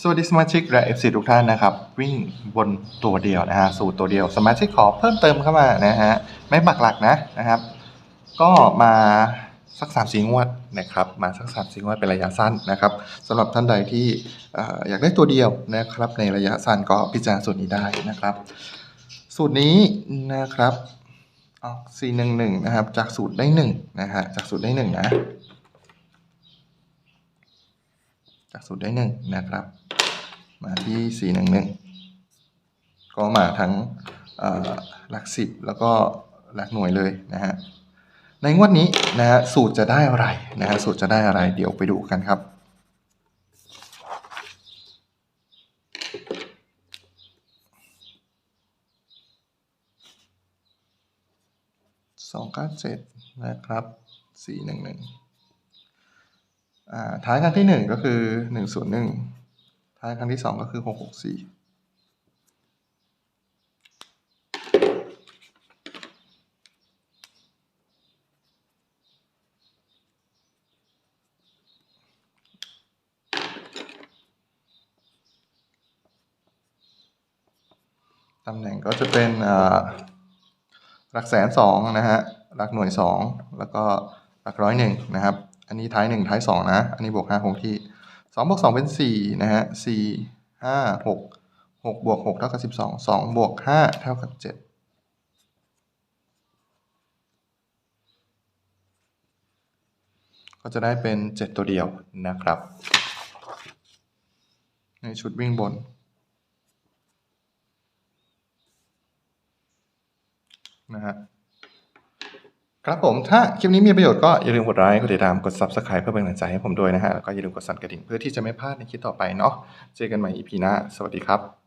สวัสดีสมาชิกและ FC ทุกท่านนะครับ วิ่งบนตัวเดียวนะฮะสูตรตัวเดียว สมาชิกขอเพิ่มเติมเข้ามานะฮะไม่ปักหลักนะนะครับ ก็มาสักสามสี่งวดนะครับ มาสักสามสี่งวดเป็นระยะสั้นนะครับสำหรับท่านใดที่เอ่ออยากได้ตัวเดียวนะครับ ในระยะสั้นก็พิจารณาสูตรนี้ได้นะครับ สูตรนี้นะครับออกสี่หนึ่งหนึ่งนะครับ จากสูตรได้หนึ่งนะฮะจากสูตรได้หนึ่งนะ จากสูตรได้หนึ่งนะครับ มาที่สี่หนึ่งหนึ่งก็มาทั้งหลักสิบแล้วก็หลักหน่วยเลยนะฮะ ในงวดนี้นะฮะสูตรจะได้อะไรนะฮะสูตรจะได้อะไรเดี๋ยวไปดูกันครับสองเก้าเจ็ดนะครับสี่หนึ่งหนึ่งอ่าท้ายครั้งที่หนึ่งก็คือหนึ่งศูนย์หนึ่ง ท้ายครั้งที่สองก็คือหกหกสี่ตำแหน่งก็จะเป็นหลักแสนสองนะฮะ หลักหน่วยสอง แล้วก็หลักร้อยหนึ่งนะครับ อันนี้ท้ายหนึ่งท้ายสองนะ อันนี้บวกห้าคงที่ สองบวกสองเป็นสี่นะฮะสี่ห้าหกหกบวกหกเท่ากับสิบสองสองบวกห้าเท่ากับเจ็ดก็จะได้เป็นเจ็ดตัวเดียวนะครับ ในชุดวิ่งบน นะฮะ ครับผม ถ้าคลิปนี้มีประโยชน์ก็อย่าลืมกดไลค์ กดติดตาม กด Subscribe เพื่อเป็นกำลังใจให้ผมด้วยนะฮะ แล้วก็อย่าลืมกดสั่นกระดิ่งเพื่อที่จะไม่พลาดในคลิปต่อไปเนาะ เจอกันใหม่ EP หน้า สวัสดีครับ